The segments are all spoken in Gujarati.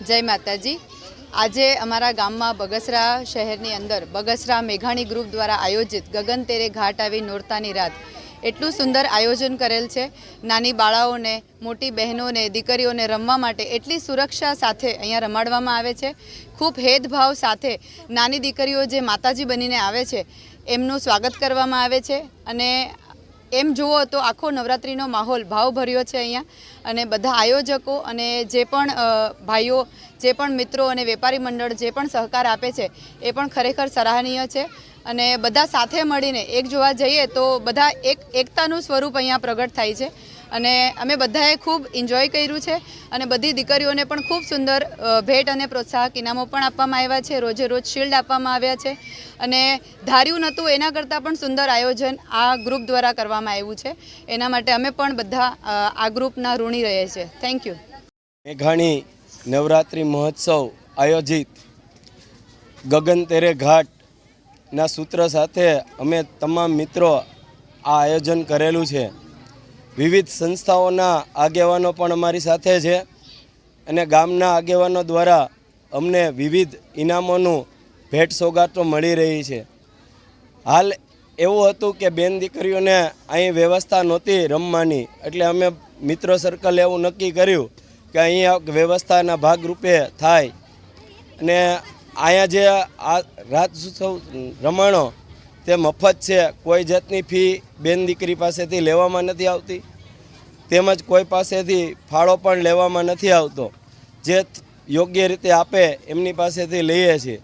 જય માતાજી. આજે અમારા ગામમાં બગસરા શહેરની અંદર બગસરા મેઘાણી ગ્રુપ દ્વારા આયોજિત ગગન તેરે ઘાટ આવી નોરતાની રાત એટલું સુંદર આયોજન કરેલ છે. નાની બાળાઓને, મોટી બહેનોને, દીકરીઓને રમવા માટે એટલી સુરક્ષા સાથે અહીંયા રમાડવામાં આવે છે. ખૂબ હેદભાવ સાથે નાની દીકરીઓ જે માતાજી બનીને આવે છે, એમનું સ્વાગત કરવામાં આવે છે અને એમ જુઓ તો આખો નવરાત્રિનો માહોલ ભાવભર્યો છે અહીંયા. અને બધા આયોજકો અને જે પણ ભાઈઓ, જે પણ મિત્રો અને વેપારી મંડળ જે પણ સહકાર આપે છે, એ પણ ખરેખર સરાહનીય છે. અને બધા સાથે મળીને એક જોવા જઈએ તો બધા એક, એકતાનું સ્વરૂપ અહીંયા પ્રગટ થાય છે. અને અમે બધાએ ખૂબ એન્જોય કર્યું છે અને બધી દીકરીઓને પણ ખૂબ સુંદર ભેટ અને પ્રોત્સાહક ઇનામો પણ આપવામાં આવ્યા છે. રોજે રોજ શિલ્ડ આપવામાં આવ્યા છે અને ધાર્યું નહોતું, એના કરતાં પણ સુંદર આયોજન આ ગ્રુપ દ્વારા કરવામાં આવ્યું છે. એના માટે અમે પણ બધા આ ગ્રુપના ઋણી રહીએ છીએ થેન્ક યુ મેઘાણી નવરાત્રિ મહોત્સવ આયોજિત. ગગન તેરે ઘાટના સૂત્ર સાથે અમે તમામ મિત્રો આ આયોજન કરેલું છે. વિવિધ સંસ્થાઓના આગેવાનો પણ અમારી સાથે છે અને ગામના આગેવાનો દ્વારા અમને વિવિધ ઇનામોનું ભેટ સોગાટો મળી રહી છે. હાલ એવું હતું કે બેન દીકરીઓને અહીં વ્યવસ્થા નહોતી રમવાની, એટલે અમે મિત્રો સર્કલ એવું નક્કી કર્યું કે અહીંયા વ્યવસ્થાના ભાગરૂપે થાય. અને અહીંયા જે આ રાત રમાણો તે મફત છે, કોઈ જાતની ફી બેન દીકરી પાસેથી લેવામાં નથી આવતી. તેમજ કોઈ પાસેથી ફાળો પણ લેવામાં નથી આવતો. જે યોગ્ય રીતે આપે એમની પાસેથી લઈએ છીએ.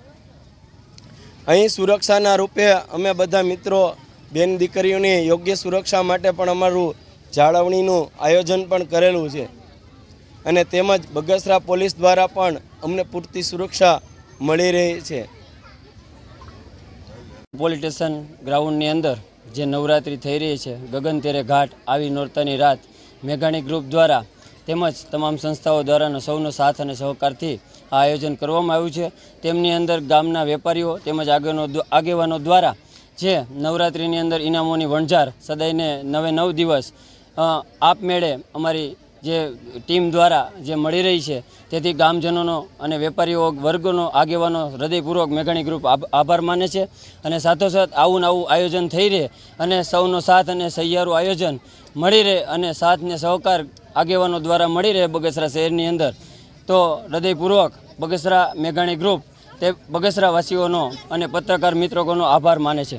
અહીં સુરક્ષાના રૂપે અમે બધા મિત્રો બેન દીકરીઓની યોગ્ય સુરક્ષા માટે પણ અમારું જાળવણીનું આયોજન પણ કરેલું છે. અને તેમજ બગસરા પોલીસ દ્વારા પણ અમને પૂરતી સુરક્ષા મળી રહી છે. પોલીસ સ્ટેશન ગ્રાઉન્ડની અંદર જે નવરાત્રિ થઈ રહી છે ગગન તેરે ઘાટ આવી નોરતાની રાત મેઘાણી ગ્રુપ દ્વારા તેમજ તમામ સંસ્થાઓ દ્વારાનો સૌનો સાથ અને સહકારથી આ આયોજન કરવામાં આવ્યું છે. તેમની અંદર ગામના વેપારીઓ તેમજ આગેવાનો આગેવાનો દ્વારા જે નવરાત્રિની અંદર ઇનામોની વણઝાર સદાયને નવે નવ દિવસ આપમેળે અમારી જે ટીમ દ્વારા જે મળી રહી છે, તેથી ગામજનોનો અને વેપારીઓ વર્ગોનો આગેવાનો હૃદયપૂર્વક મેઘાણી ગ્રુપ આભાર માને છે. અને સાથોસાથ આવું ને આવું આયોજન થઈ રહે અને સૌનો સાથ અને સહિયારું આયોજન મળી રહે અને સાથને સહકાર આગેવાનો દ્વારા મળી રહે બગસરા શહેરની અંદર. તો હૃદયપૂર્વક બગસરા મેઘાણી ગ્રુપ તે બગસરાવાસીઓનો અને પત્રકાર મિત્રોનો આભાર માને છે.